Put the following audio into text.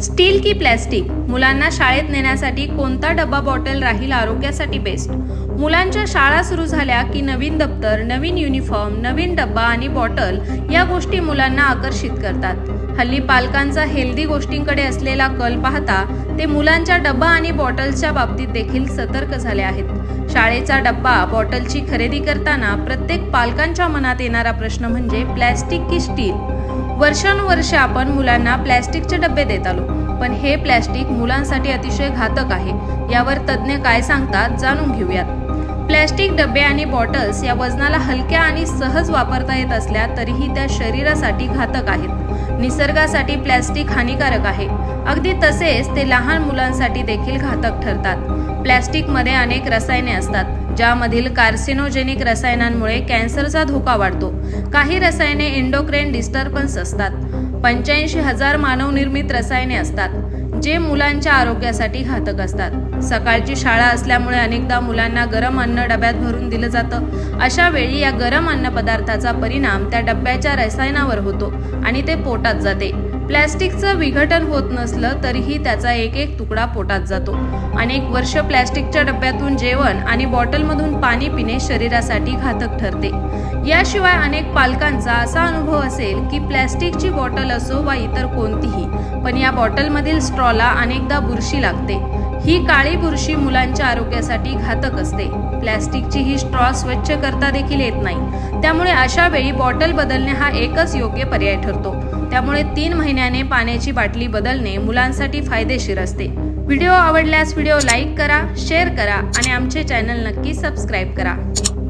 Steel की plastic मुलांना शाळेत नेण्यासाठी कोणता डब्बा बॉटल राहील आरोग्यासाठी बेस्ट? मुलांच्या शाळा सुरू झाल्या की नवीन दप्तर नवीन युनिफॉर्म नवीन डब्बा आणि बॉटल या गोष्टी मुलांना आकर्षित करतात. हल्ली पालकांचा हेल्दी गोष्टींकडे असलेला कल पाहता ते मुलांच्या डब्बा आणि बॉटल्सच्या बाबतीत देखील सतर्क झाले आहेत. शाळेचा डब्बा बॉटलची खरेदी करताना प्रत्येक पालकांच्या मनात येणारा प्रश्न म्हणजे प्लॅस्टिक की स्टील? वर्षानुवर्षे आपण मुलांना प्लॅस्टिकचे डबे देत आलो. पण हे प्लॅस्टिक मुलांसाठी अतिशय घातक आहे यावर तज्ज्ञ काय सांगतात जाणून घेऊयात. प्लॅस्टिक डबे आणि बॉटल्स या वजनाला हलक्या आणि सहज वापरता येत असल्या तरीही त्या शरीरासाठी घातक आहेत. निसर्गासाठी प्लॅस्टिक हानिकारक आहे. अगदी तसेच ते लहान मुलांसाठी देखील घातक ठरतात. प्लॅस्टिकमध्ये अनेक रसायने असतात. ज्यामधील कार्सिनोजेनिक रसायनांमुळे कॅन्सरचा धोका वाढतो. काही रसायने एंडोक्रेन डिस्टर्बन्स असतात. पंच्याऐंशी हजार मानवनिर्मित रसायने असतात जे मुलांच्या आरोग्यासाठी घातक असतात. सकाळची शाळा असल्यामुळे अनेकदा मुलांना गरम अन्न डब्यात भरून दिलं जातं. अशा वेळी या गरम अन्न पदार्थाचा परिणाम त्या डब्याच्या रसायनावर होतो आणि ते पोटात जाते. प्लॅस्टिकचं विघटन होत नसलं तरीही त्याचा एक एक तुकडा पोटात जातो. अनेक वर्ष प्लॅस्टिकच्या डब्यातून जेवण आणि बॉटलमधून पाणी पिणे शरीरासाठी घातक ठरते. याशिवाय अनेक पालकांचा असा अनुभव असेल की प्लॅस्टिकची बॉटल असो वा इतर कोणतीही पण या बॉटलमधील स्ट्रॉला अनेकदा बुरशी लागते. ही काळी बुरशी मुलांच्या आरोग्यासाठी घातक असते. प्लॅस्टिकची ही स्ट्रॉ स्वच्छ करता देखील येत नाही. त्यामुळे अशा वेळी बॉटल बदलणे हा एकच योग्य पर्याय ठरतो. त्यामुळे तीन महिन्याने पाण्याची बाटली बदलणे मुलांसाठी फायदेशीर असते. व्हिडिओ आवडल्यास व्हिडिओ लाईक करा शेअर करा आणि आमचे चॅनल नक्की सबस्क्राईब करा.